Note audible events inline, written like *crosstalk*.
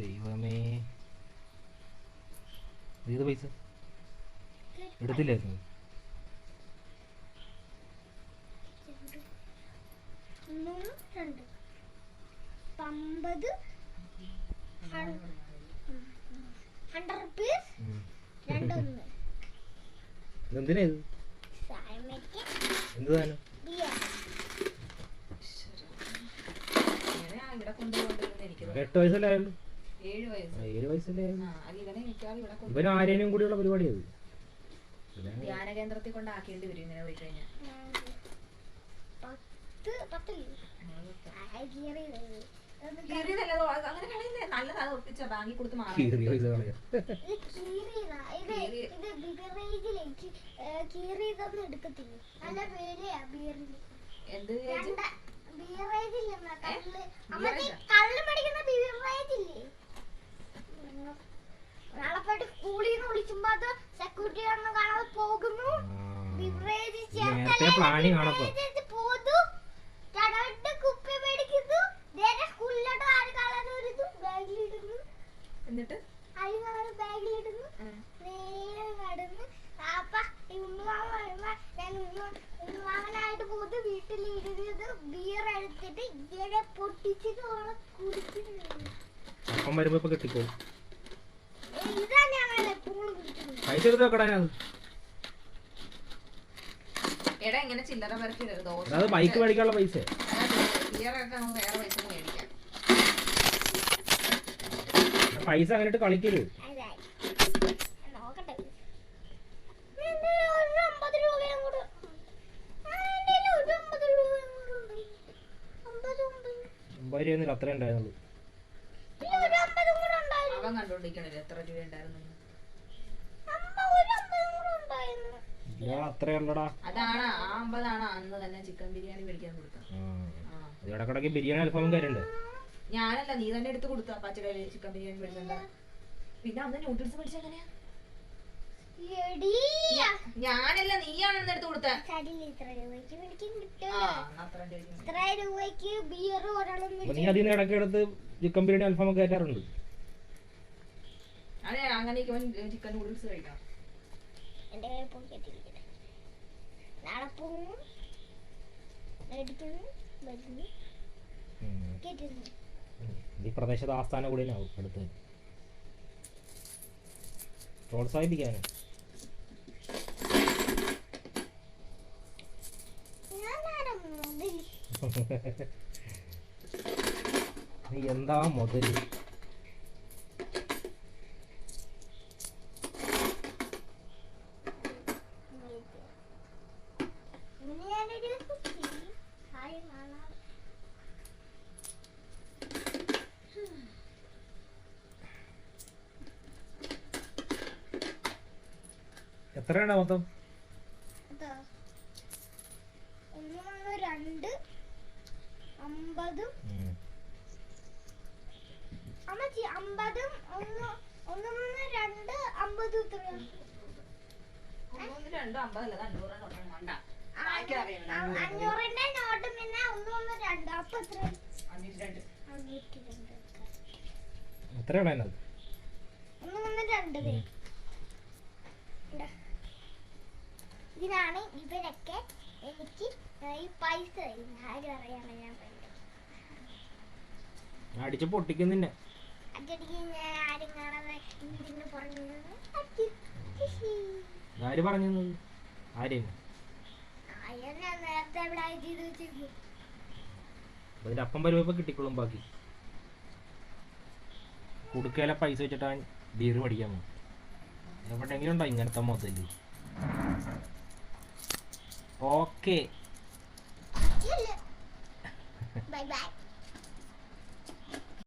ദൈവമേ. ഏത് പൈസ? എടുത്തില്ലായിരുന്നു. എന്തിനാ എട്ട് വയസ്സല്ലേ ആയുള്ളൂ. ഏഴ് വയസ്സ്. ആ, ഏഴ് വയസ്സല്ലേ? ആയുള്ളൂ ആ അത് ഇവനെ ആരേനും കൂടിയുള്ള പരിപാടിയത് ധ്യാന കേന്ദ്രത്തിൽ കൊണ്ടാക്കേണ്ടി വരും ഇങ്ങനെ പോയി കഴിഞ്ഞാൽ. പത്ത് നാളെ സ്കൂളിൽ നിന്ന് വിളിക്കുമ്പോ അത് സെക്യൂരിറ്റി ഒന്നും കാണാതെ പോകുന്നു. നേരത്തെ പ്ലാനിങ് ആണപ്പോ. എന്നിട്ട്? ബാഗിലിടുന്നു. നേരെ നടന്ന് അപ്പ ഉമ്മാമ വരുമ്പോ ഞാൻ ഉമ്മ- ഉമ്മാമനായിട്ട് പോയിട്ട് വീട്ടിൽ ഇരുന്നത് ബിയർ എടുത്തിട്ട് ഇങ്ങനെ പൊട്ടിച്ചിട്ട് ഓളെ കുടിക്കുന്നത് അപ്പം വരുമ്പോ ഇപ്പൊ പൈസ എടുത്ത് എടാ ഇങ്ങനെ ചില്ലറ ദോശ അത് ബൈക്ക് മേടിക്കാനുള്ള പൈസ. ബിയറൊക്കെ നമുക്ക് വേറെ പൈസ മേടിക്കാം. പൈസ അങ്ങനെ കളിക്കരുത്. അമ്പത് രൂപ അത്രേ ഉണ്ടായിരുന്നുള്ളൂ. അവൻ കണ്ടുകൊണ്ടിരിക്കണല്ലോ എത്ര രൂപ ഉണ്ടായിരുന്നു? അതാണ് ആ അമ്പതാണ് അന്ന് തന്നെ ചിക്കൻ ബിരിയാണി മേടിക്കാൻ കൊടുത്തത്. ആ ഇടക്കിടക്ക് ബിരിയാണി അൽഫാമും കാര്യണ്ട് ഞാനല്ല നീ തന്നെ എടുത്ത് കൊടുത്ത പച്ചക്കറി ചിക്കൻ ബിരിയാണി മേടിച്ചണ്ട പിന്നെ അന്ന് നൂഡിൽസ് മേടിച്ച എങ്ങനെയാ? ഞാനല്ല നീയാണെന്ന് എടുത്ത് കൊടുത്ത. നീ അതിൽ ഇടയ്ക്ക് എടുത്ത് ചിക്കൻ ബിരിയാണി അൽഫാമൊക്കെ കയറ്റാറുണ്ട്. അതെ അങ്ങനെയൊക്കെ ചിക്കൻ നൂഡിൽസ് കഴിക്കണം എന്റെ കയ്യിൽ പോക്കറ്റിരിക്കട്ടെ നാളെ പോകുന്നു. മേടിക്കുന്നു വരുന്നു കേട്ടിരുന്നു ഈ പ്രദേശത്ത് ആസ്ഥാന കൂടിയാവും അടുത്ത്? പ്രോത്സാഹിപ്പിക്കാനും? *laughs* എന്താ മുതൽ? എത്രയാണ് മൊത്തം? രണ്ട് അമ്പതും അമ്മച്ചി അമ്പതും ഒന്ന് ഒന്ന് മൂന്ന് രണ്ട് അമ്പതും അഞ്ഞൂറിന്റെ നോട്ട് പിന്നെ ഒന്ന് ഒന്ന് രണ്ട് അപ്പൊ എത്ര? എത്രയാണ് ഒന്ന് ഒന്ന് രണ്ട്. ഇതിനാണ് ഇവരൊക്കെ എനിക്ക് ഈ പൈസ തരുന്നത്. ആരും അറിയാതെ ഞാൻ അടിച്ച് പൊട്ടിക്കുന്നില്ല. ആരും പറഞ്ഞു ആര് അതിന്റെ അപ്പം വരുമ്പോ കിട്ടിക്കോളും ബാക്കി. കൊടുക്കല പൈസ വെച്ചിട്ടാ ബീർ പഠിക്കാൻ പോകും എവിടെയെങ്കിലും ഉണ്ടോ ഇങ്ങനത്തെ മുതൽ? Okay bye bye